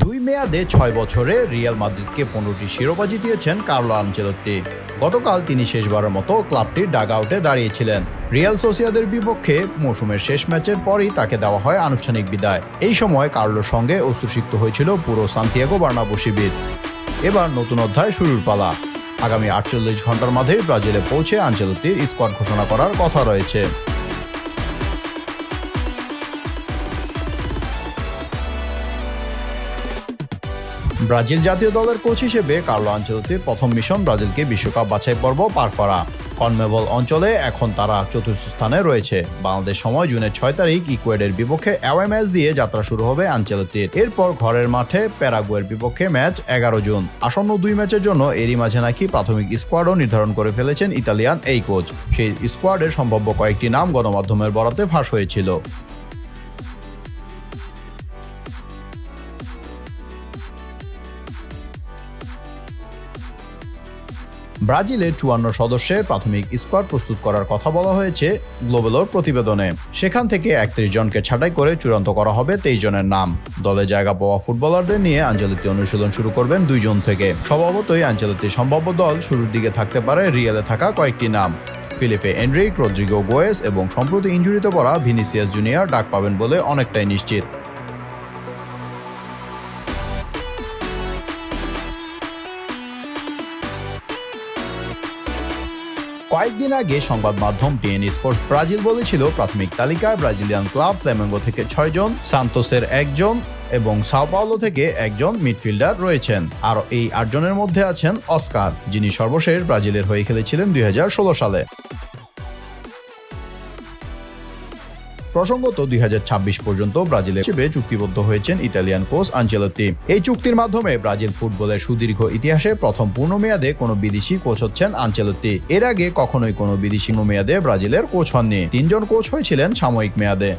দুই মেয়াদে ছয় বছরে রিয়াল মাদ্রিদকে পনেরোটি শিরোপা জিতিয়েছেন কার্লো আনচেলত্তি গতকাল তিনি শেষবারের মতো ক্লাবটির ডাগ আউটে দাঁড়িয়েছিলেন। রিয়াল সোসিয়াদের বিপক্ষে মৌসুমের শেষ ম্যাচের পরই তাকে দেওয়া হয় আনুষ্ঠানিক বিদায়। এই সময় কার্লোর সঙ্গে অশ্রুসিক্ত হয়েছিল পুরো সান্তিয়াগো বার্নাবো শিবির। এবার নতুন অধ্যায় শুরুর পালা। আগামী আটচল্লিশ ঘণ্টার মাঝেই ব্রাজিলে পৌঁছে আঞ্চেলত্তির স্কোয়াড ঘোষণা করার কথা রয়েছে। ব্রাজিল জাতীয় দলের কোচ হিসেবে কার্লো আঞ্চলতির প্রথম মিশন ব্রাজিলকে বিশ্বকাপ বাছাই পর্ব পার করা। কনমেবল অঞ্চলে এখন তারা চতুর্থ স্থানে রয়েছে। বাংলাদেশ সময় জুনের ছয় তারিখ ইকুয়েডের বিপক্ষে অ্যাওয়ে ম্যাচ দিয়ে যাত্রা শুরু হবে আঞ্চলতির। এরপর ঘরের মাঠে প্যারাগুয়ের বিপক্ষে ম্যাচ এগারো জুন। আসন্ন দুই ম্যাচের জন্য এরই মাঝে নাকি প্রাথমিক স্কোয়াডও নির্ধারণ করে ফেলেছেন ইতালিয়ান এই কোচ। সেই স্কোয়াডের সম্ভাব্য কয়েকটি নাম গণমাধ্যমের বরাতে ফাঁস হয়েছিল। ব্রাজিলের চুয়ান্ন সদস্যের প্রাথমিক স্কোয়াড প্রস্তুত করার কথা বলা হয়েছে গ্লোবেলোর প্রতিবেদনে। সেখান থেকে একত্রিশ জনকে ছাঁটাই করে চূড়ান্ত করা হবে তেইশ জনের নাম। দলে জায়গা পাওয়া ফুটবলারদের নিয়ে আঞ্চলিক অনুশীলন শুরু করবেন দুইজন থেকে। স্বভাবতই আঞ্চলিক সম্ভাব্য দল শুরুর দিকে থাকতে পারে রিয়েলে থাকা কয়েকটি নাম। ফিলিপে এন্ড্রিক, রদ্রিগো গোয়েস এবং সম্প্রতি ইঞ্জুরিতে পড়া ভিনিসিয়াস জুনিয়র ডাক পাবেন বলে অনেকটাই নিশ্চিত। কয়েকদিন আগে সংবাদ মাধ্যম টিএন স্পোর্টস ব্রাজিল বলেছিল, প্রাথমিক তালিকায় ব্রাজিলিয়ান ক্লাব ফ্ল্যামেঙ্গো থেকে ছয়জন সান্তোসের একজন এবং সাওপাওলো থেকে একজন মিডফিল্ডার রয়েছেন। আর এই আটজনের মধ্যে আছেন অস্কার, যিনি সর্বশেষ ব্রাজিলের হয়ে খেলেছিলেন দুই হাজার ষোলো সালে। প্রসঙ্গত দুই হাজার ছাব্বিশ পর্যন্ত ব্রাজিলের হিসেবে চুক্তিবদ্ধ হয়েছেন ইতালিয়ান কোচ আঞ্চেলত্তি। এই চুক্তির মাধ্যমে ব্রাজিল ফুটবলের সুদীর্ঘ ইতিহাসে প্রথম পূর্ণ মেয়াদে কোনো বিদেশি কোচ হচ্ছেন আঞ্চেলত্তি। এর আগে কখনোই কোনো বিদেশি মেয়াদে ব্রাজিলের কোচ হননি। তিনজন কোচ হয়েছিলেন সাময়িক মেয়াদে।